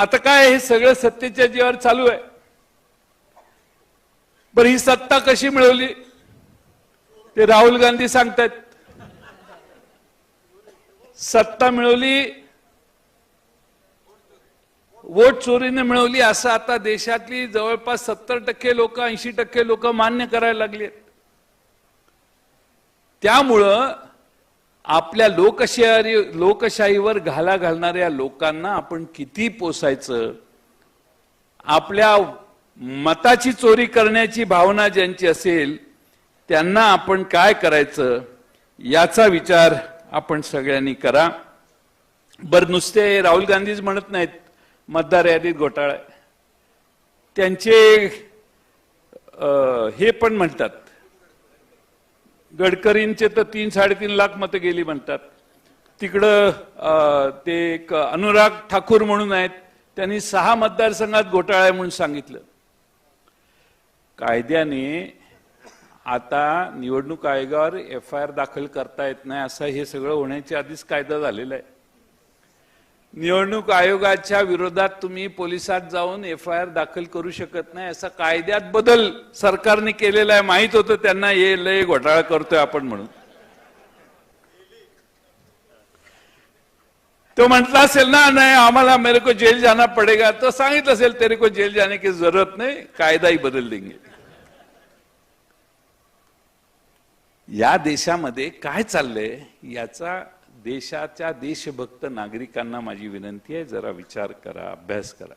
आता काय हे सगळं सत्तेच्या जीवावर चालू आहे. बरं ही सत्ता कशी मिळवली? ते राहुल गांधी सांगतायत. सत्ता मिळवली वोट चोरीने मिळवली असं आता देशातली जवळपास सत्तर टक्के लोक ऐंशी टक्के लोक मान्य करायला लागले त्यामुळं आपल्या लोकशाही लोकशाहीवर घाला घालणाऱ्या लोकांना आपण किती पोसायचं? आपल्या मताची चोरी करण्याची भावना ज्यांची असेल त्यांना आपण काय करायचं? याचा विचार आपण सगळ्यांनी करा. बर नुसते राहुल गांधीच म्हणत नाहीत मतदार यादीत घोटाळा आहे. त्यांचे हे पण म्हणतात. गडकरींचे तर तीन साडेतीन लाख मतं गेली म्हणतात. तिकडं ते एक अनुराग ठाकूर म्हणून आहेत. त्यांनी सहा मतदारसंघात घोटाळा आहे म्हणून सांगितलं. कायद्याने आता निवडणूक आयोगावर एफ आय आर दाखल करता येत नाही असं हे सगळं होण्याच्या आधीच कायदा झालेला आहे. निवडणूक आयोगाच्या विरोधात तुम्ही पोलिसात जाऊन एफ आय आर दाखल करू शकत नाही असा कायद्यात बदल सरकारने केलेला आहे माहीत होतं त्यांना हे लय घोटाळा करतोय आपण म्हणून. तो म्हटला असेल ना नाही आम्हाला मेरे को जेल जाना पडेगा. तो सांगितलं असेल तेरे को जेल जाने की जरूरत नाही कायदाही बदल देंगे. या देशामध्ये काय चाललंय याचा देशाच्या देशभक्त नागरिकांना माझी विनंती आहे जरा विचार करा अभ्यास करा.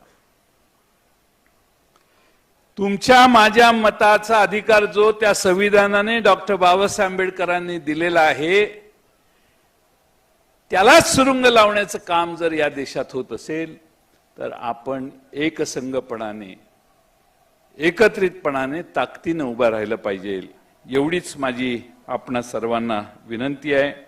तुमच्या माझ्या मताचा अधिकार जो त्या संविधानाने डॉक्टर बाबासाहेब आंबेडकरांनी दिलेला आहे त्यालाच सुरुंग लावण्याचं काम जर या देशात होत असेल तर आपण एकसंगपणाने एकत्रितपणाने ताकदीनं उभं राहिलं पाहिजे. एवढीच माझी आपणा सर्वांना विनंती आहे.